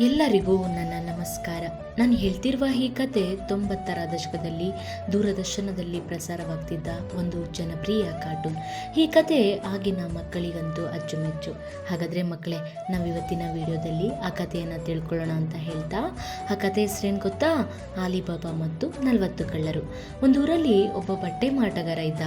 ಎಲ್ಲರಿಗೂ ನನ್ನ ನಮಸ್ಕಾರ. ನಾನು ಹೇಳ್ತಿರುವ ಈ ಕತೆ ತೊಂಬತ್ತರ ದಶಕದಲ್ಲಿ, ದೂರದರ್ಶನದಲ್ಲಿ ಪ್ರಸಾರವಾಗ್ತಿದ್ದ ಒಂದು ಜನಪ್ರಿಯ ಕಾರ್ಟೂನ್. ಈ ಕತೆ ಆಗಿನ ಮಕ್ಕಳಿಗಂತೂ ಅಚ್ಚುಮೆಚ್ಚು. ಹಾಗಾದರೆ ಮಕ್ಕಳೇ ನಾವು ಇವತ್ತಿನ ವಿಡಿಯೋದಲ್ಲಿ ಆ ಕಥೆಯನ್ನು ತಿಳ್ಕೊಳ್ಳೋಣ ಅಂತ ಹೇಳ್ತಾ, ಆ ಕತೆ ಹೆಸರೇನು ಗೊತ್ತಾ? ಆಲಿಬಾಬಾ ಮತ್ತು ನಲವತ್ತು ಕಳ್ಳರು. ಒಂದು ಊರಲ್ಲಿ ಒಬ್ಬ ಬಟ್ಟೆ ಮಾಟಗಾರ ಇದ್ದ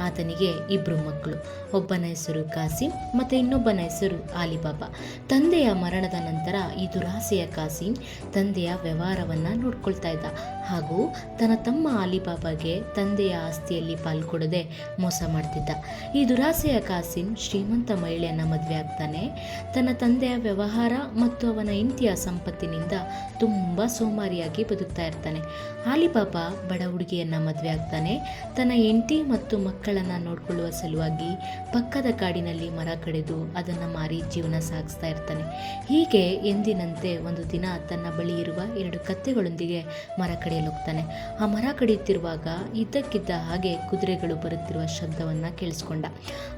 ಆತನಿಗೆ ಇಬ್ಬರು ಮಕ್ಕಳು. ಒಬ್ಬನ ಹೆಸರು ಕಾಸಿಂ, ಮತ್ತು ಇನ್ನೊಬ್ಬನ ಹೆಸರು ಆಲಿಬಾಬಾ. ತಂದೆಯ ಮರಣದ ನಂತರ ಈ ದುರಾಸೆಯ ಕಾಸಿಂ ತಂದೆಯ ವ್ಯವಹಾರವನ್ನು ನೋಡ್ಕೊಳ್ತಾ ಇದ್ದ. ಹಾಗೂ ತನ್ನ ತಮ್ಮ ಆಲಿಬಾಬಾಗೆ ತಂದೆಯ ಆಸ್ತಿಯಲ್ಲಿ ಪಾಲ್ಗೊಡದೆ ಮೋಸ ಮಾಡ್ತಿದ್ದ. ಈ ದುರಾಸೆಯ ಕಾಸಿಂ ಶ್ರೀಮಂತ ಮಹಿಳೆಯನ್ನ ಮದುವೆ ಆಗ್ತಾನೆ. ತನ್ನ ತಂದೆಯ ವ್ಯವಹಾರ ಮತ್ತು ಅವನ ಹೆಂಡತಿಯ ಸಂಪತ್ತಿನಿಂದ ತುಂಬ ಸೋಮಾರಿಯಾಗಿ ಬದುಕ್ತಾ ಇರ್ತಾನೆ. ಆಲಿಬಾಬಾ ಬಡ ಹುಡುಗಿಯನ್ನ ಮದುವೆ ಆಗ್ತಾನೆ. ತನ್ನ ಹೆಂಡತಿ ಮತ್ತು ಮಕ್ಕಳನ್ನ ನೋಡ್ಕೊಳ್ಳುವ ಸಲುವಾಗಿ ಪಕ್ಕದ ಕಾಡಿನಲ್ಲಿ ಮರ ಕಡಿದು ಅದನ್ನು ಮಾರಿ ಜೀವನ ಸಾಗಿಸ್ತಾ ಇರ್ತಾನೆ. ಹೀಗೆ ಎಂದಿನಂತೆ ಒಂದು ದಿನ ತನ್ನ ಬಳಿ ಇರುವ ಎರಡು ಕತ್ತೆಗಳೊಂದಿಗೆ ಮರ ಕಡಿಯಲು ಹೋಗ್ತಾನೆ. ಆ ಮರ ಕಡಿಯುತ್ತಿರುವಾಗ ಇದ್ದಕ್ಕಿದ್ದ ಹಾಗೆ ಕುದುರೆಗಳು ಬರುತ್ತಿರುವ ಶಬ್ದವನ್ನು ಕೇಳಿಸ್ಕೊಂಡ.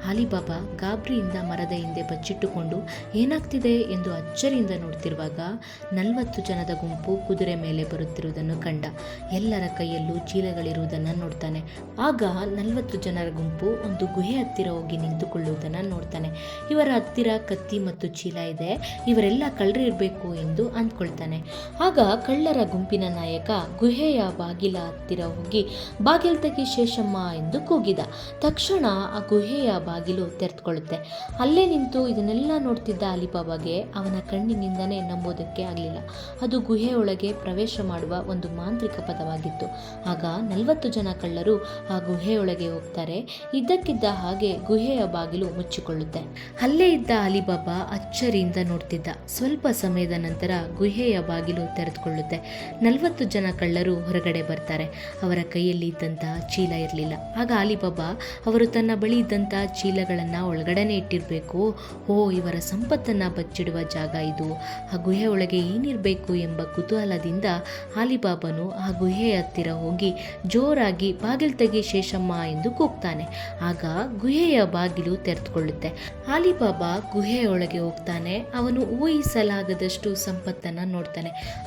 ಅಲಿಬಾಬಾ ಗಾಬರಿಯಿಂದ ಮರದ ಹಿಂದೆ ಬಚ್ಚಿಟ್ಟುಕೊಂಡು, ಏನಾಗ್ತಿದೆ ಎಂದು ಅಚ್ಚರಿಯಿಂದ ನೋಡ್ತಿರುವಾಗ ನಲವತ್ತು ಜನದ ಗುಂಪು ಕುದುರೆ ಮೇಲೆ ಬರುತ್ತಿರುವುದನ್ನು ಕಂಡ. ಎಲ್ಲರ ಕೈಯಲ್ಲೂ ಚೀಲಗಳಿರುವುದನ್ನು ನೋಡ್ತಾನೆ. ಆಗ ನಲವತ್ತು ಜನರ ಗುಂಪು ಒಂದು ಗುಹೆ ಹತ್ತಿರ ಹೋಗಿ ನಿಂತುಕೊಳ್ಳುವುದನ್ನು ನೋಡ್ತಾನೆ. ಇವರ ಹತ್ತಿರ ಕತ್ತಿ ಮತ್ತು ಚೀಲ ಇದೆ. ಇವರೆಲ್ಲ ಕಳ್ಳರಿರಬೇಕು ಎಂದು ಅಂದ್ಕೊಳ್ತಾನೆ. ಆಗ ಕಳ್ಳರ ಗುಂಪಿನ ನಾಯಕ ಗುಹೆಯ ಬಾಗಿಲ ಹತ್ತಿರ ಹೋಗಿ ಬಾಗಿಲು ತೆಗಿ ಶೇಷಮ್ಮ ಎಂದು ಕೂಗಿದ. ತಕ್ಷಣ ಆ ಗುಹೆಯ ಬಾಗಿಲು ತೆರೆದುಕೊಳ್ಳುತ್ತೆ. ಅಲ್ಲೇ ನಿಂತು ಇದನ್ನೆಲ್ಲ ನೋಡ್ತಿದ್ದ ಅಲಿಬಾಬಾಗೆ ಅವನ ಕಣ್ಣಿನಿಂದನೇ ನಂಬೋದಕ್ಕೆ ಆಗಲಿಲ್ಲ. ಅದು ಗುಹೆಯೊಳಗೆ ಪ್ರವೇಶ ಮಾಡುವ ಒಂದು ಮಾಂತ್ರಿಕ ಪದವಾಗಿತ್ತು. ಆಗ ನಲವತ್ತು ಜನ ಕಳ್ಳರು ಆ ಗುಹೆಯೊಳಗೆ ಹೋಗ್ತಾರೆ. ಇದ್ದಕ್ಕಿದ್ದ ಹಾಗೆ ಗುಹೆಯ ಬಾಗಿಲು ಮುಚ್ಚಿಕೊಳ್ಳುತ್ತೆ. ಅಲ್ಲೇ ಇದ್ದ ಅಲಿಬಾಬಾ ಅಚ್ಚರಿಯಿಂದ ನೋಡ್ತಿದ್ದ. ಸ್ವಲ್ಪ ಸಮಯದ ನಂತರ ಗುಹೆಯ ಬಾಗಿಲು ತೆರೆದುಕೊಳ್ಳುತ್ತೆ. ನಲವತ್ತು ಜನ ಕಳ್ಳರು ಹೊರಗಡೆ ಬರ್ತಾರೆ. ಅವರ ಕೈಯಲ್ಲಿ ಇದ್ದಂತಹ ಚೀಲ ಇರಲಿಲ್ಲ. ಆಗ ಅಲಿಬಾಬಾ ಅವರು ತನ್ನ ಬಳಿ ಇದ್ದಂತಹ ಚೀಲಗಳನ್ನು ಒಳಗಡೆನೆ ಇಟ್ಟಿರಬೇಕು. ಓ, ಇವರ ಸಂಪತ್ತನ್ನು ಬಚ್ಚಿಡುವ ಜಾಗ ಇದು. ಆ ಗುಹೆ ಒಳಗೆ ಏನಿರಬೇಕು ಎಂಬ ಕುತೂಹಲದಿಂದ ಆಲಿಬಾಬನು ಆ ಗುಹೆ ಹತ್ತಿರ ಹೋಗಿ ಜೋರಾಗಿ ಬಾಗಿಲು ತೆಗಿ ಶೇಷಮ್ಮ ಎಂದು ಕೂಗ್ತಾನೆ. ಆಗ ಗುಹೆಯ ಬಾಗಿಲು ತೆರೆದುಕೊಳ್ಳುತ್ತೆ. ಆಲಿಬಾಬಾ ಗುಹೆಯೊಳಗೆ ಹೋಗ್ತಾನೆ. ಅವನು ಊಹಿಸಲಾಗದಷ್ಟು ಸಂಪತ್ತನ್ನು ನೋಡ್ತಾನೆ.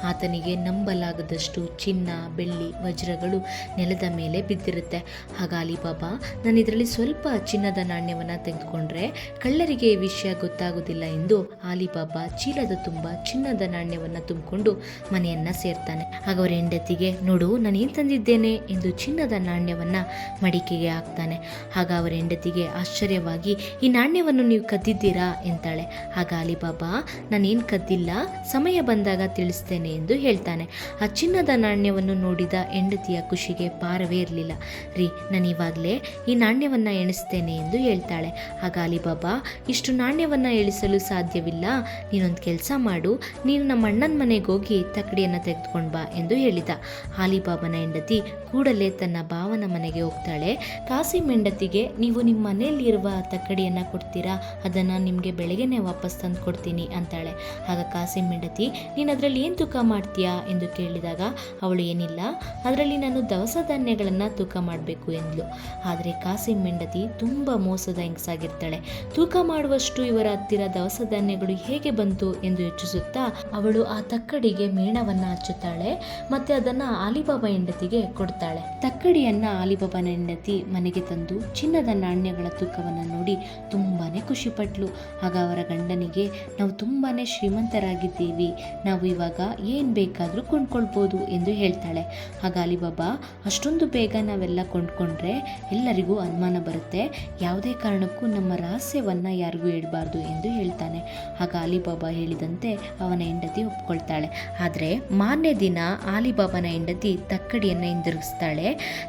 ಆತನಿಗೆ ನಂಬಲಾಗದಷ್ಟು ಚಿನ್ನ, ಬೆಳ್ಳಿ, ವಜ್ರಗಳು ನೆಲದ ಮೇಲೆ ಬಿದ್ದಿರುತ್ತೆ. ಆಗ ಅಲಿಬಾಬಾ ನಾನು ಇದರಲ್ಲಿ ಸ್ವಲ್ಪ ಚಿನ್ನದ ನಾಣ್ಯವನ್ನು ತೆಗೆದುಕೊಂಡ್ರೆ ಕಳ್ಳರಿಗೆ ವಿಷಯ ಗೊತ್ತಾಗೋದಿಲ್ಲ ಎಂದು ಆಲಿಬಾಬಾ ಚೀಲದ ತುಂಬ ಚಿನ್ನದ ನಾಣ್ಯವನ್ನು ತುಂಬಿಕೊಂಡು ಮನೆಯನ್ನ ಸೇರ್ತಾನೆ. ಆಗ ಅವರ ಹೆಂಡತಿಗೆ, ನೋಡು, ನಾನು ಏನು ತಂದಿದ್ದೇನೆ? ಎಂದು ಚಿನ್ನದ ನಾಣ್ಯವನ್ನ ಮಡಿಕೆಗೆ ಹಾಕ್ತಾನೆ. ಆಗ ಅವರ ಹೆಂಡತಿಗೆ ಆಶ್ಚರ್ಯವಾಗಿ, ಈ ನಾಣ್ಯವನ್ನು ನೀವು ಕದ್ದಿದ್ದೀರಾ? ಎಂತಾಳೆ. ಆಗ ಅಲಿಬಾಬಾ ನಾನೇನು ಕದ್ದಿಲ್ಲ. ಸಮಯ ಬಂದಾಗ ತಿಳಿಸ್ತೇನೆ ಎಂದು ಹೇಳ್ತಾನೆ. ಆ ಚಿನ್ನದ ನಾಣ್ಯವನ್ನು ನೋಡಿದ ಹೆಂಡತಿಯ ಖುಷಿಗೆ ಪಾರವೇ ಇರಲಿಲ್ಲ. ರೀ, ನಾನು ಇವಾಗಲೇ ಈ ನಾಣ್ಯವನ್ನು ಎಣಿಸ್ತೇನೆ ಎಂದು ಹೇಳ್ತಾಳೆ. ಆಗ ಅಲಿಬಾಬಾ, ಇಷ್ಟು ನಾಣ್ಯವನ್ನು ಎಳಿಸಲು ಸಾಧ್ಯವಿಲ್ಲ. ನೀನೊಂದು ಕೆಲಸ ಮಾಡು. ನೀನು ನಮ್ಮ ಅಣ್ಣನ ಮನೆಗೆ ಹೋಗಿ ತಕ್ಕಡಿಯನ್ನು ತೆಗೆದುಕೊಂಡು ಬಾ ಎಂದು ಹೇಳಿದ. ಆಲಿಬಾಬನ ಹೆಂಡತಿ ಕೂಡಲೇ ತನ್ನ ಭಾವನ ಮನೆಗೆ ಹೋಗ್ತಾಳೆ. ಕಾಸಿ ಮೆಂಡತಿಗೆ, ನೀವು ನಿಮ್ಮ ಮನೆಯಲ್ಲಿರುವ ತಕ್ಕಡಿಯನ್ನು ಕೊಡ್ತೀರಾ? ಅದನ್ನು ನಿಮಗೆ ಬೆಳಗ್ಗೆನೇ ವಾಪಸ್ ತಂದು ಕೊಡ್ತೀನಿ ಅಂತಾಳೆ. ಆಗ ಕಾಸಿ ಮೆಂಡತಿ, ನೀನು ಅದರಲ್ಲಿ ಏನು ತೂಕ ಮಾಡ್ತೀಯಾ? ಎಂದು ಕೇಳಿದಾಗ, ಅವಳು ಏನಿಲ್ಲ. ಅದರಲ್ಲಿ ನಾನು ದವಸ ಧಾನ್ಯಗಳನ್ನು ತೂಕ ಮಾಡಬೇಕು ಎಂದಳು ಆದರೆ ಕಾಸಿ ಮೆಂಡತಿ ತುಂಬ ಮೋಸದ ಹೆಂಗಸಾಗಿರ್ತಾಳೆ. ತೂಕ ಮಾಡುವಷ್ಟು ಇವರ ಹತ್ತಿರ ದವಸ ಧಾನ್ಯಗಳು ಹೇಗೆ ಬಂತು? ಎಂದು ಯೋಚಿಸುತ್ತಾ, ಅವಳು ಆ ತಕ್ಕಡಿಗೆ ಮೇಣವನ್ನು ಹಚ್ಚುತ್ತಾಳೆ. ಮತ್ತು ಅದನ್ನು ಆಲಿಬಾಬಾ ಹೆಂಡತಿಗೆ ಕೊಡ್ತಾಳೆ. ತಕ್ಕಡಿಯನ್ನ ಆಲಿಬಾಬನ ಹೆಂಡತಿ ಮನೆಗೆ ತಂದು ಚಿನ್ನದ ನಾಣ್ಯಗಳ ತೂಕವನ್ನು ನೋಡಿ ತುಂಬಾನೇ ಖುಷಿಪಟ್ಲು. ಆಗ ಅವರ ಗಂಡನಿಗೆ, ನಾವು ತುಂಬಾನೇ ಶ್ರೀಮಂತರಾಗಿದ್ದೀವಿ. ನಾವು ಇವಾಗ ಏನು ಬೇಕಾದರೂ ಕೊಂಡ್ಕೊಳ್ಬೋದು ಎಂದು ಹೇಳ್ತಾಳೆ. ಆಗ ಅಲಿಬಾಬಾ ಅಷ್ಟೊಂದು ಬೇಗ ನಾವೆಲ್ಲ ಕೊಂಡ್ಕೊಂಡ್ರೆ ಎಲ್ಲರಿಗೂ ಅನುಮಾನ ಬರುತ್ತೆ. ಯಾವುದೇ ಕಾರಣಕ್ಕೂ ನಮ್ಮ ರಹಸ್ಯವನ್ನು ಯಾರಿಗೂ ಹೇಳ್ಬಾರ್ದು ಎಂದು ಹೇಳ್ತಾನೆ. ಆಗ ಅಲಿಬಾಬಾ ಹೇಳಿದಂತೆ ಅವನ ಹೆಂಡತಿ ಒಪ್ಕೊಳ್ತಾಳೆ. ಆದರೆ ಮಾನ್ಯ ದಿನ ಆಲಿಬಾಬನ ಹೆಂಡತಿ ತಕ್ಕಡಿಯನ್ನು ಹಿಂದಿರುಗಿಸ್ತಾಳೆ.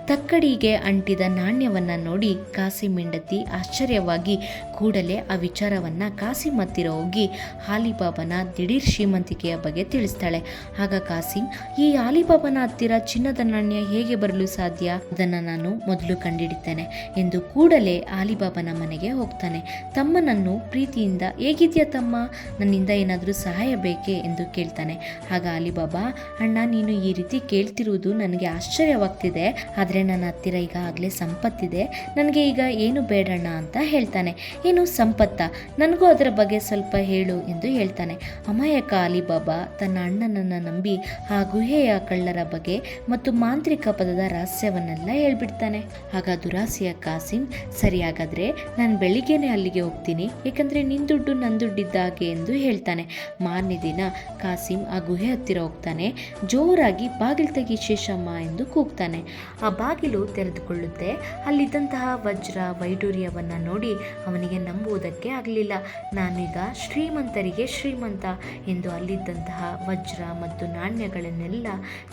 ತಕ್ಕಡಿಗೆ ಅಂಟಿದ ನಾಣ್ಯವನ್ನು ನೋಡಿ ಕಾಸಿ ಮಿಂಡತಿ ಆಶ್ಚರ್ಯವಾಗಿ ಕೂಡಲೇ ಆ ವಿಚಾರವನ್ನು ಕಾಸಿಂ ಹತ್ತಿರ ಹೋಗಿ ಆಲಿಬಾಬನ ದಿಢೀರ್ ಶ್ರೀಮಂತಿಕೆಯ ಬಗ್ಗೆ ತಿಳಿಸ್ತಾಳೆ. ಆಗ ಕಾಸಿಂ, ಈ ಆಲಿಬಾಬನ ಹತ್ತಿರ ಚಿನ್ನದ ನಾಣ್ಯ ಹೇಗೆ ಬರಲು ಸಾಧ್ಯ? ಅದನ್ನು ನಾನು ಮೊದಲು ಕಂಡಿಡಿತೇನೆ ಎಂದು ಕೂಡಲೇ ಆಲಿಬಾಬನ ಮನೆಗೆ ಹೋಗ್ತಾನೆ. ತಮ್ಮನನ್ನು ಪ್ರೀತಿಯಿಂದ, ಹೇಗಿದ್ಯಾ ತಮ್ಮ? ನನ್ನಿಂದ ಏನಾದರೂ ಸಹಾಯ ಬೇಕೇ? ಎಂದು ಕೇಳ್ತಾನೆ. ಆಗ ಅಲಿಬಾಬಾ ಅಣ್ಣ, ನೀನು ಈ ರೀತಿ ಕೇಳ್ತಿರುವುದು ನನಗೆ ಆಶ್ಚರ್ಯವಾಗ್ತಿದೆ. ಆದರೆ ನನ್ನ ಹತ್ತಿರ ಈಗ ಆಗಲೇ ಸಂಪತ್ತಿದೆ. ನನಗೆ ಈಗ ಏನು ಬೇಡಣ್ಣ? ಅಂತ ಹೇಳ್ತಾನೆ. ಏನು ಸಂಪತ್ತ, ನನಗೂ ಅದರ ಬಗ್ಗೆ ಸ್ವಲ್ಪ ಹೇಳು ಎಂದು ಹೇಳ್ತಾನೆ. ಅಮಾಯಕ ಅಲಿಬಾಬಾ ತನ್ನ ಅಣ್ಣನನ್ನು ನಂಬಿ ಆ ಗುಹೆಯ ಕಳ್ಳರ ಬಗ್ಗೆ ಮತ್ತು ಮಾಂತ್ರಿಕ ಪದದ ರಹಸ್ಯವನ್ನೆಲ್ಲ ಹೇಳ್ಬಿಡ್ತಾನೆ. ಆಗ ದುರಾಸೆಯ ಕಾಸಿಂ ಸರಿಯಾಗಾದರೆ ನಾನು ಬೆಳಿಗ್ಗೆನೆ ಅಲ್ಲಿಗೆ ಹೋಗ್ತೀನಿ, ಏಕೆಂದರೆ ನಿನ್ನ ದುಡ್ಡು ನನ್ನ ದುಡ್ಡಿದ್ದಾಗೆ ಎಂದು ಹೇಳ್ತಾನೆ. ಮಾರನೇ ದಿನ ಕಾಸಿಂ ಆ ಗುಹೆ ಹತ್ತಿರ ಹೋಗ್ತಾನೆ, ಜೋರಾಗಿ ಬಾಗಿಲು ತೆಗಿ ಶೇಷಮ್ಮ ಎಂದು ಕೂಗ್ತಾನೆ. ಆ ಬಾಗಿಲು ತೆರೆದುಕೊಳ್ಳುತ್ತೆ, ಅಲ್ಲಿದ್ದಂತಹ ವಜ್ರ ವೈಡೂರ್ಯವನ್ನು ನೋಡಿ ಅವನಿಗೆ ನಂಬುವುದಕ್ಕೆ ಆಗಲಿಲ್ಲ. ನಾನೀಗ ಶ್ರೀಮಂತರಿಗೆ ಶ್ರೀಮಂತ ಎಂದು ಅಲ್ಲಿದ್ದಂತಹ ವಜ್ರ ಮತ್ತು ನಾಣ್ಯಗಳನ್ನೆಲ್ಲ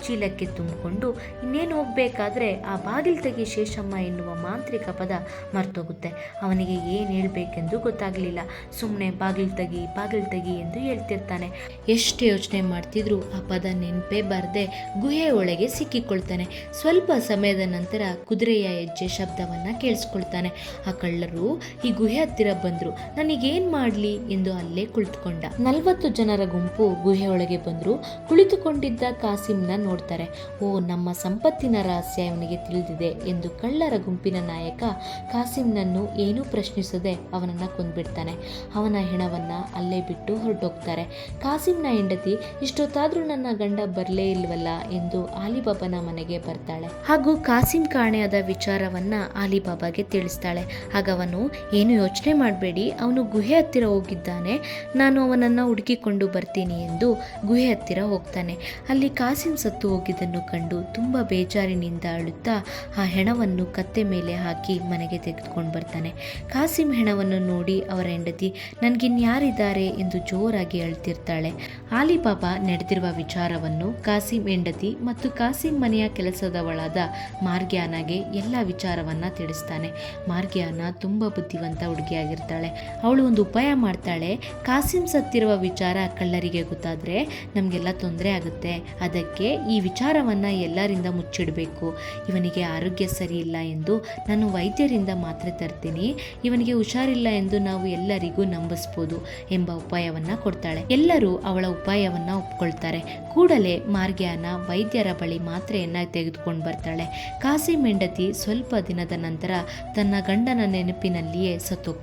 ಚೀಲಕ್ಕೆ ತುಂಬಿಕೊಂಡು ಇನ್ನೇನು ಹೋಗಬೇಕಾದ್ರೆ ಆ ಬಾಗಿಲು ತೆಗಿ ಶೇಷಮ್ಮ ಎನ್ನುವ ಮಾಂತ್ರಿಕ ಪದ ಮರ್ತೋಗುತ್ತೆ. ಅವನಿಗೆ ಏನು ಹೇಳಬೇಕೆಂದು ಗೊತ್ತಾಗಲಿಲ್ಲ. ಸುಮ್ಮನೆ ಬಾಗಿಲು ತೆಗಿ ಬಾಗಿಲು ತೆಗಿ ಎಂದು ಹೇಳ್ತಿರ್ತಾನೆ. ಎಷ್ಟು ಯೋಚನೆ ಮಾಡ್ತಿದ್ರು ಆ ಪದ ನೆನಪೇ ಬರದೆ ಗುಹೆ ಒಳಗೆ ಸಿಕ್ಕಿಕೊಳ್ತಾನೆ. ಸ್ವಲ್ಪ ಸಮಯದ ನಂತರ ಕುದುರೆಯ ಹೆಜ್ಜೆ ಶಬ್ದವನ್ನ ಕೇಳಿಸ್ಕೊಳ್ತಾನೆ. ಆ ಕಳ್ಳರು ಈ ಗುಹೆ ಹತ್ತಿರ ಬಂದ್ರು. ನನಗೇನ್ ಮಾಡ್ಲಿ? ಎಂದು ಅಲ್ಲೇ ಕುಳಿತುಕೊಂಡ. ನಲವತ್ತು ಜನರ ಗುಂಪು ಗುಹೆಯೊಳಗೆ ಬಂದ್ರು. ಕುಳಿತುಕೊಂಡಿದ್ದ ಕಾಸಿಂನ ನೋಡ್ತಾರೆ. ಓ, ನಮ್ಮ ಸಂಪತ್ತಿನ ರಹಸ್ಯ ಇವನಿಗೆ ತಿಳಿದಿದೆ ಎಂದು ಕಳ್ಳರ ಗುಂಪಿನ ನಾಯಕ ಕಾಸಿಂನನ್ನು ಏನೂ ಪ್ರಶ್ನಿಸದೆ ಅವನನ್ನ ಕೊಂದ್ಬಿಡ್ತಾನೆ. ಅವನ ಹೆಣವನ್ನ ಅಲ್ಲೇ ಬಿಟ್ಟು ಹೊರಟೋಗ್ತಾರೆ. ಕಾಸಿಂನ ಹೆಂಡತಿ, ಇಷ್ಟೊತ್ತಾದ್ರೂ ನನ್ನ ಗಂಡ ಬರಲೇ ಇಲ್ವಲ್ಲ? ಎಂದು ಆಲಿಬಾಬನ ಮನೆಗೆ ಬರ್ತಾಳೆ. ಹಾಗೂ ಕಾಸಿಂ ಕಾಣೆಯಾದ ವಿಚಾರವನ್ನ ಆಲಿಬಾಬಾಗೆ ತಿಳಿಸ್ತಾಳೆ. ಆಗವನು ಏನು ಯೋಚನೆ? ಮಾಡಬೇಡಿ. ಅವನು ಗುಹೆ ಹತ್ತಿರ ಹೋಗಿದ್ದಾನೆ. ನಾನು ಅವನನ್ನು ಹುಡುಕಿಕೊಂಡು ಬರ್ತೀನಿ ಎಂದು ಗುಹೆ ಹತ್ತಿರ ಹೋಗ್ತಾನೆ. ಅಲ್ಲಿ ಕಾಸಿಂ ಸತ್ತು ಹೋಗಿದ್ದನ್ನು ಕಂಡು ತುಂಬ ಬೇಜಾರಿನಿಂದ ಅಳುತ್ತಾ ಆ ಹೆಣವನ್ನು ಕತ್ತೆ ಮೇಲೆ ಹಾಕಿ ಮನೆಗೆ ತೆಗೆದುಕೊಂಡು ಬರ್ತಾನೆ. ಕಾಸಿಂ ಹೆಣವನ್ನು ನೋಡಿ ಅವರ ಹೆಂಡತಿ, ನನಗಿನ್ಯಾರಿದ್ದಾರೆ? ಎಂದು ಜೋರಾಗಿ ಅಳ್ತಿರ್ತಾಳೆ. ಆಲಿಬಾಬಾ ನಡೆದಿರುವ ವಿಚಾರವನ್ನು ಕಾಸಿಂ ಹೆಂಡತಿ ಮತ್ತು ಕಾಸಿಮ್ ಮನೆಯ ಕೆಲಸದವಳಾದ ಮಾರ್ಗ್ಯಾನಾಗೆ ಎಲ್ಲ ವಿಚಾರವನ್ನ ತಿಳಿಸ್ತಾನೆ. ಮಾರ್ಗ್ಯಾನ ತುಂಬ ಬುದ್ಧಿವಂತ ಹುಡುಗಿಯಾಗಿರ್ತಾಳೆ ಅವಳು ಒಂದು ಉಪಾಯ ಮಾಡ್ತಾಳೆ. ಕಾಸಿಂ ಸತ್ತಿರುವ ವಿಚಾರ ಕಳ್ಳರಿಗೆ ಗೊತ್ತಾದ್ರೆ ನಮಗೆಲ್ಲ ತೊಂದರೆ ಆಗುತ್ತೆ. ಅದಕ್ಕೆ ಈ ವಿಚಾರವನ್ನ ಎಲ್ಲರಿಂದ ಮುಚ್ಚಿಡಬೇಕು. ಇವನಿಗೆ ಆರೋಗ್ಯ ಸರಿ ಇಲ್ಲ ಎಂದು ನಾನು ವೈದ್ಯರಿಂದ ಮಾತ್ರೆ ತರ್ತೀನಿ. ಇವನಿಗೆ ಹುಷಾರಿಲ್ಲ ಎಂದು ನಾವು ಎಲ್ಲರಿಗೂ ನಂಬಿಸ್ಬೋದು ಎಂಬ ಉಪಾಯವನ್ನ ಕೊಡ್ತಾಳೆ. ಎಲ್ಲರೂ ಅವಳ ಉಪಾಯವನ್ನ ಒಪ್ಕೊಳ್ತಾರೆ. ಕೂಡಲೇ ಮಾರ್ಗ್ಯಾನ ವೈದ್ಯರ ಬಳಿ ಮಾತ್ರೆಯನ್ನು ತೆಗೆದುಕೊಂಡು ಬರ್ತಾಳೆ. ಕಾಸಿಂ ಹೆಂಡತಿ ಸ್ವಲ್ಪ ದಿನದ ನಂತರ ತನ್ನ ಗಂಡನ ನೆನಪಿನಲ್ಲಿಯೇ ಸತ್ತೋಗ್ತಾಳೆ.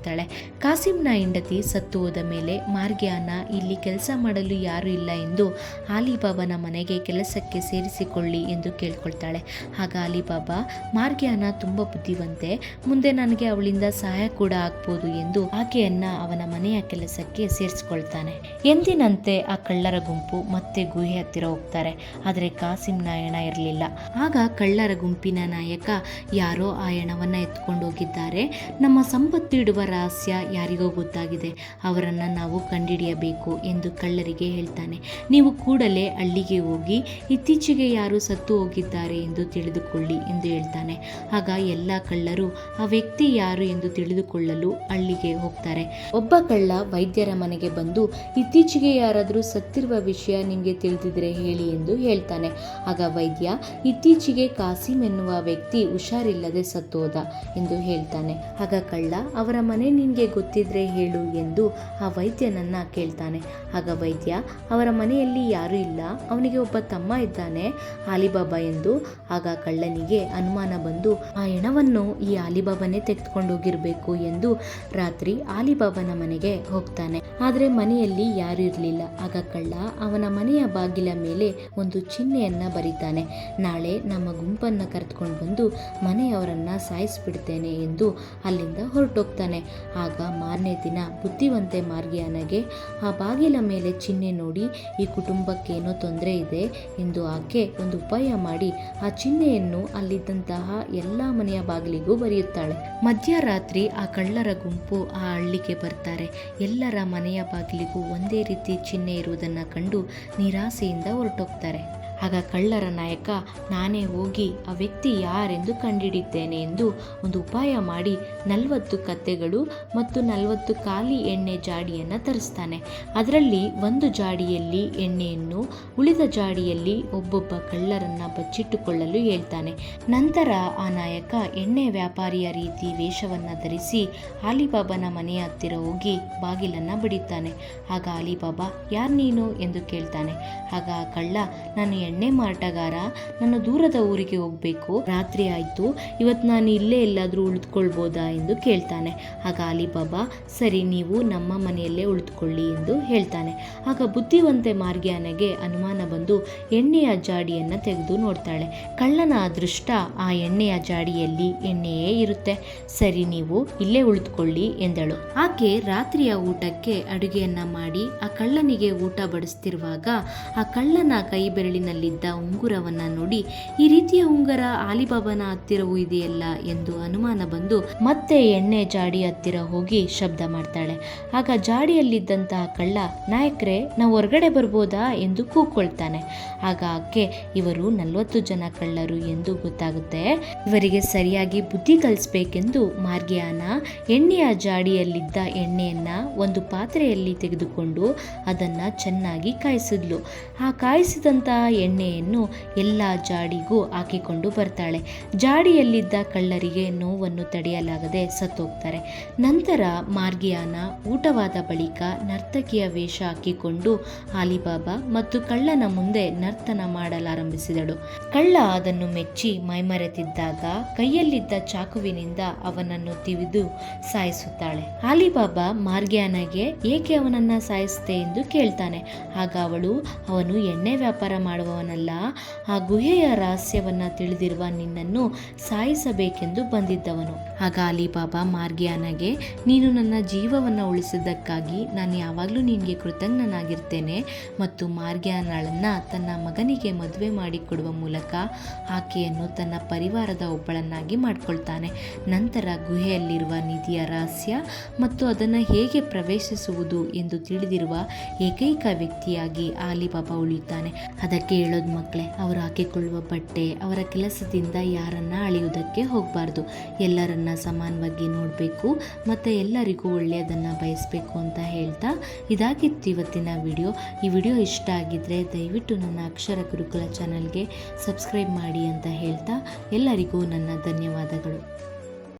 ಕಾಸಿಂನ ಹೆಂಡತಿ ಸತ್ತು ಹೋದ ಮೇಲೆ ಮಾರ್ಗ್ಯಾನ ಇಲ್ಲಿ ಕೆಲಸ ಮಾಡಲು ಯಾರೂ ಇಲ್ಲ ಎಂದು ಆಲಿಬಾಬನ ಮನೆಗೆ ಕೆಲಸಕ್ಕೆ ಸೇರಿಸಿಕೊಳ್ಳಿ ಎಂದು ಕೇಳ್ಕೊಳ್ತಾಳೆ. ಆಗ ಅಲಿಬಾಬಾ ಮಾರ್ಗ್ಯಾನ ತುಂಬ ಬುದ್ಧಿವಂತೆ, ಮುಂದೆ ನನಗೆ ಅವಳಿಂದ ಸಹಾಯ ಕೂಡ ಆಗ್ಬೋದು ಎಂದು ಆಕೆಯನ್ನ ಅವನ ಮನೆಯ ಕೆಲಸಕ್ಕೆ ಸೇರಿಸಿಕೊಳ್ತಾನೆ. ಎಂದಿನಂತೆ ಆ ಕಳ್ಳರ ಗುಂಪು ಮತ್ತೆ ಗುಹೆ ಹತ್ತಿರ ಹೋಗ್ತಾರೆ. ಆದರೆ ಕಾಸಿಂ ನಾಯಣ ಇರಲಿಲ್ಲ. ಆಗ ಕಳ್ಳರ ಗುಂಪಿನ ನಾಯಕ ಯಾರೋ ಆ ಎತ್ಕೊಂಡು ಹೋಗಿದ್ದಾರೆ ನಮ್ಮ ಸಂಪತ್ತು ರಹಸ್ಯ ಯಾರಿಗೋ ಗೊತ್ತಾಗಿದೆ. ಅವರನ್ನು ನಾವು ಕಂಡಿಡಿಯಬೇಕು ಎಂದು ಕಳ್ಳರಿಗೆ ಹೇಳ್ತಾನೆ. ನೀವು ಕೂಡಲೇ ಹಳ್ಳಿಗೆ ಹೋಗಿ, ಇತ್ತೀಚೆಗೆ ಯಾರು ಸತ್ತು ಹೋಗಿದ್ದಾರೆ ಎಂದು ತಿಳಿದುಕೊಳ್ಳಿ ಎಂದು ಹೇಳ್ತಾನೆ. ಆಗ ಎಲ್ಲ ಕಳ್ಳರು, ಆ ವ್ಯಕ್ತಿ ಯಾರು ಎಂದು ತಿಳಿದುಕೊಳ್ಳಲು ಹಳ್ಳಿಗೆ ಹೋಗ್ತಾರೆ. ಒಬ್ಬ ಕಳ್ಳ ವೈದ್ಯರ ಮನೆಗೆ ಬಂದು, ಇತ್ತೀಚೆಗೆ ಯಾರಾದರೂ ಸತ್ತಿರುವ ವಿಷಯ ನಿಮಗೆ ತಿಳಿದಿದ್ರೆ ಹೇಳಿ ಎಂದು ಹೇಳ್ತಾನೆ. ಆಗ ವೈದ್ಯ, ಇತ್ತೀಚೆಗೆ ಕಾಸಿಮ್ ಎನ್ನುವ ವ್ಯಕ್ತಿ ಹುಷಾರಿಲ್ಲದೆ ಸತ್ತೋದ ಎಂದು ಹೇಳ್ತಾನೆ. ಆಗ ಕಳ್ಳ ಅವರ ಮನೆ ನಿನಗೆ ಗೊತ್ತಿದ್ರೆ ಹೇಳು ಎಂದು ಆ ವೈದ್ಯನನ್ನ ಕೇಳ್ತಾನೆ. ಆಗ ವೈದ್ಯ, ಅವರ ಮನೆಯಲ್ಲಿ ಯಾರೂ ಇಲ್ಲ, ಅವನಿಗೆ ಒಬ್ಬ ತಮ್ಮ ಇದ್ದಾನೆ, ಆಲಿಬಾಬಾ ಎಂದು. ಆಗ ಕಳ್ಳನಿಗೆ ಅನುಮಾನ ಬಂದು, ಆ ಹೆಣವನ್ನು ಈ ಆಲಿಬಾಬಾನೇ ತೆಗೆದುಕೊಂಡು ಹೋಗಿರಬೇಕು ಎಂದು ರಾತ್ರಿ ಆಲಿಬಾಬನ ಮನೆಗೆ ಹೋಗ್ತಾನೆ. ಆದರೆ ಮನೆಯಲ್ಲಿ ಯಾರೂ ಇರಲಿಲ್ಲ. ಆಗ ಕಳ್ಳ ಅವನ ಮನೆಯ ಬಾಗಿಲ ಮೇಲೆ ಒಂದು ಚಿಹ್ನೆಯನ್ನ ಬರೀತಾನೆ. ನಾಳೆ ನಮ್ಮ ಗುಂಪನ್ನ ಕರೆದುಕೊಂಡು ಬಂದು ಮನೆಯವರನ್ನ ಸಾಯಿಸಿಬಿಡ್ತೇನೆ ಎಂದು ಅಲ್ಲಿಂದ ಹೊರಟೋಗ್ತಾನೆ. ಆಗ ಮಾರನೇ ದಿನ ಬುದ್ಧಿವಂತೆ ಮಾರ್ಗಿಯಾನಗೆ ಆ ಬಾಗಿಲ ಮೇಲೆ ಚಿಹ್ನೆ ನೋಡಿ, ಈ ಕುಟುಂಬಕ್ಕೇನೋ ತೊಂದರೆ ಇದೆ ಎಂದು ಆಕೆ ಒಂದು ಉಪಾಯ ಮಾಡಿ, ಆ ಚಿಹ್ನೆಯನ್ನು ಅಲ್ಲಿದ್ದಂತಹ ಎಲ್ಲ ಮನೆಯ ಬಾಗಿಲಿಗೂ ಬರೆಯುತ್ತಾಳೆ. ಮಧ್ಯರಾತ್ರಿ ಆ ಕಳ್ಳರ ಗುಂಪು ಆ ಹಳ್ಳಿಗೆ ಬರ್ತಾರೆ. ಎಲ್ಲರ ಮನೆಯ ಬಾಗಿಲಿಗೂ ಒಂದೇ ರೀತಿ ಚಿಹ್ನೆ ಇರುವುದನ್ನು ಕಂಡು ನಿರಾಸೆಯಿಂದ ಹೊರಟೋಗ್ತಾರೆ. ಆಗ ಕಳ್ಳರ ನಾಯಕ, ನಾನೇ ಹೋಗಿ ಆ ವ್ಯಕ್ತಿ ಯಾರೆಂದು ಕಂಡಿಡಿದ್ದೇನೆ ಎಂದು ಒಂದು ಉಪಾಯ ಮಾಡಿ ನಲವತ್ತು ಕತ್ತೆಗಳು ಮತ್ತು ನಲವತ್ತು ಖಾಲಿ ಎಣ್ಣೆ ಜಾಡಿಯನ್ನು ತರಿಸ್ತಾನೆ. ಅದರಲ್ಲಿ ಒಂದು ಜಾಡಿಯಲ್ಲಿ ಎಣ್ಣೆಯನ್ನು, ಉಳಿದ ಜಾಡಿಯಲ್ಲಿ ಒಬ್ಬೊಬ್ಬ ಕಳ್ಳರನ್ನು ಬಚ್ಚಿಟ್ಟುಕೊಳ್ಳಲು ಹೇಳ್ತಾನೆ. ನಂತರ ಆ ನಾಯಕ ಎಣ್ಣೆ ವ್ಯಾಪಾರಿಯ ರೀತಿ ವೇಷವನ್ನು ಧರಿಸಿ ಆಲಿಬಾಬನ ಮನೆಯ ಹತ್ತಿರ ಹೋಗಿ ಬಾಗಿಲನ್ನು ಬಡಿತಾನೆ. ಆಗ ಆಲಿಬಾಬಾ, ಯಾರು ನೀನು? ಎಂದು ಕೇಳ್ತಾನೆ. ಆಗ ಆ ಕಳ್ಳ, ನಾನು ಎಣ್ಣೆ ಮಾರಾಟಗಾರ ನಾನು ದೂರದ ಊರಿಗೆ ಹೋಗ್ಬೇಕು. ರಾತ್ರಿ ಆಯ್ತು. ಇವತ್ತು ನಾನು ಇಲ್ಲೇ ಎಲ್ಲಾದರೂ ಉಳಿದುಕೊಳ್ಬೋದಾ ಎಂದು ಕೇಳ್ತಾನೆ. ಆಗ ಅಲಿಬಾಬಾ, ಸರಿ, ನೀವು ನಮ್ಮ ಮನೆಯಲ್ಲೇ ಉಳಿದುಕೊಳ್ಳಿ ಎಂದು ಹೇಳ್ತಾನೆ. ಆಗ ಬುದ್ಧಿವಂತೆ ಮಾರ್ಗ್ಯಾನೆಗೆ ಅನುಮಾನ ಬಂದು ಎಣ್ಣೆಯ ಜಾಡಿಯನ್ನು ತೆಗೆದು ನೋಡ್ತಾಳೆ. ಕಳ್ಳನ ಅದೃಷ್ಟ ಆ ಎಣ್ಣೆಯ ಜಾಡಿಯಲ್ಲಿ ಎಣ್ಣೆಯೇ ಇರುತ್ತೆ. ಸರಿ, ನೀವು ಇಲ್ಲೇ ಉಳಿದುಕೊಳ್ಳಿ ಎಂದಳು. ಆಕೆ ರಾತ್ರಿಯ ಊಟಕ್ಕೆ ಅಡುಗೆಯನ್ನ ಮಾಡಿ ಆ ಕಳ್ಳನಿಗೆ ಊಟ ಬಡಿಸ್ತಿರುವಾಗ ಆ ಕಳ್ಳನ ಕೈ ಬೆರಳಿನಲ್ಲಿದ್ದ ಉಂಗುರವನ್ನ ನೋಡಿ ಈ ರೀತಿಯ ಉಂಗುರ ಆಲಿಬಾಬನ ಹತ್ತಿರವೂ ಇದೆಯಲ್ಲ ಎಂದು ಅನುಮಾನ ಬಂದು ಮತ್ತೆ ಎಣ್ಣೆ ಜಾಡಿ ಹತ್ತಿರ ಹೋಗಿ ಶಬ್ದ ಮಾಡ್ತಾಳೆ. ಆಗ ಜಾಡಿಯಲ್ಲಿದ್ದಂತಹ ಕಳ್ಳ, ನಾಯಕ್ರೆ, ನಾವು ಹೊರಗಡೆ ಬರ್ಬೋದಾ? ಎಂದು ಕೂಕೊಳ್ತಾನೆ. ಆಗ ಆಕೆ ಇವರು ನಲವತ್ತು ಜನ ಕಳ್ಳರು ಎಂದು ಗೊತ್ತಾಗುತ್ತೆ. ಇವರಿಗೆ ಸರಿಯಾಗಿ ಬುದ್ಧಿ ಕಲಿಸ್ಬೇಕೆಂದು ಮಾರ್ಗಿಯಾನ. ಎಣ್ಣೆಯ ಜಾಡಿಯಲ್ಲಿದ್ದ ಎಣ್ಣೆಯನ್ನ ಒಂದು ಪಾತ್ರೆಯಲ್ಲಿ ತೆಗೆದುಕೊಂಡು ಅದನ್ನ ಚೆನ್ನಾಗಿ ಕಾಯಿಸಿದ್ಲು. ಆ ಕಾಯಿಸಿದಂತಹ ಎಣ್ಣೆಯನ್ನು ಎಲ್ಲ ಜಾಡಿಗೂ ಹಾಕಿಕೊಂಡು ಬರ್ತಾಳೆ. ಜಾಡಿಯಲ್ಲಿದ್ದ ಕಳ್ಳರಿಗೆ ನೋವನ್ನು ತಡೆಯಲಾಗದೆ ಸತ್ತೋಗ್ತಾರೆ. ನಂತರ ಮಾರ್ಗಿಯಾನ ಊಟವಾದ ಬಳಿಕ ನರ್ತಕಿಯ ವೇಷ ಹಾಕಿಕೊಂಡು ಆಲಿಬಾಬಾ ಮತ್ತು ಕಳ್ಳನ ಮುಂದೆ ನರ್ತನ ಮಾಡಲಾರಂಭಿಸಿದಳು. ಕಳ್ಳ ಅದನ್ನು ಮೆಚ್ಚಿ ಮೈಮರೆತಿದ್ದಾಗ ಕೈಯಲ್ಲಿದ್ದ ಚಾಕುವಿನಿಂದ ಅವನನ್ನು ತಿವಿದು ಸಾಯಿಸುತ್ತಾಳೆ. ಆಲಿಬಾಬಾ ಮಾರ್ಗಿಯಾನಗೆ, ಏಕೆ ಅವನನ್ನ ಸಾಯಿಸುತ್ತೆ ಎಂದು ಕೇಳ್ತಾನೆ. ಆಗ ಅವಳು, ಅವನು ಎಣ್ಣೆ ವ್ಯಾಪಾರ ಮಾಡುವವನಲ್ಲ ಆ ಗುಹೆಯ ರಹಸ್ಯವನ್ನು ತಿಳಿದಿರುವ ನಿನ್ನನ್ನು ಸಾಯಿಸಬೇಕೆಂದು ಬಂದಿದ್ದವನು. ಆಗ ಅಲಿಬಾಬಾ ಮಾರ್ಗಿಯಾನಗೆ, ನೀನು ನನ್ನ ಜೀವವನ್ನು ಉಳಿಸಿದ್ದಕ್ಕಾಗಿ ನಾನು ಯಾವಾಗಲೂ ನಿನಗೆ ಕೃತಜ್ಞನಾಗಿರ್ತೇನೆ ಮತ್ತು ಮಾರ್ಗಿಯಾನಳನ್ನು ತನ್ನ ಮಗನಿಗೆ ಮದುವೆ ಮಾಡಿಕೊಡುವ ಮೂಲಕ ಆಕೆಯನ್ನು ತನ್ನ ಪರಿವಾರದ ಒಬ್ಬಳನ್ನಾಗಿ ಮಾಡಿಕೊಳ್ತಾನೆ. ನಂತರ ಗುಹೆಯಲ್ಲಿರುವ ನಿಧಿಯ ರಹಸ್ಯ ಮತ್ತು ಅದನ್ನು ಹೇಗೆ ಪ್ರವೇಶಿಸುವುದು ಎಂದು ತಿಳಿದಿರುವ ಏಕೈಕ ವ್ಯಕ್ತಿಯಾಗಿ ಆಲಿಬಾಬಾ ಉಳಿಯುತ್ತಾನೆ. ಅದಕ್ಕೆ ಹೇಳೋದು ಮಕ್ಕಳೇ ಅವರು ಹಾಕಿಕೊಳ್ಳುವ ಬಟ್ಟೆ, ಅವರ ಕೆಲಸದಿಂದ ಯಾರನ್ನ ಅಳೆಯುವುದಕ್ಕೆ ಹೋಗಬಾರ್ದು. ಎಲ್ಲರನ್ನ ಸಮಾನವಾಗಿ ನೋಡಬೇಕು ಮತ್ತು ಎಲ್ಲರಿಗೂ ಒಳ್ಳೆಯದನ್ನು ಬಯಸಬೇಕು ಅಂತ ಹೇಳ್ತಾ ಇದಾಗಿತ್ತು ಇವತ್ತಿನ ವಿಡಿಯೋ. ಈ ವಿಡಿಯೋ ಇಷ್ಟ ಆಗಿದ್ದರೆ ದಯವಿಟ್ಟು ನನ್ನ ಅಕ್ಷರ ಗುರುಕುಲ ಚಾನಲ್ಗೆ ಸಬ್ಸ್ಕ್ರೈಬ್ ಮಾಡಿ ಅಂತ ಹೇಳ್ತಾ ಎಲ್ಲರಿಗೂ ನನ್ನ ಧನ್ಯವಾದಗಳು.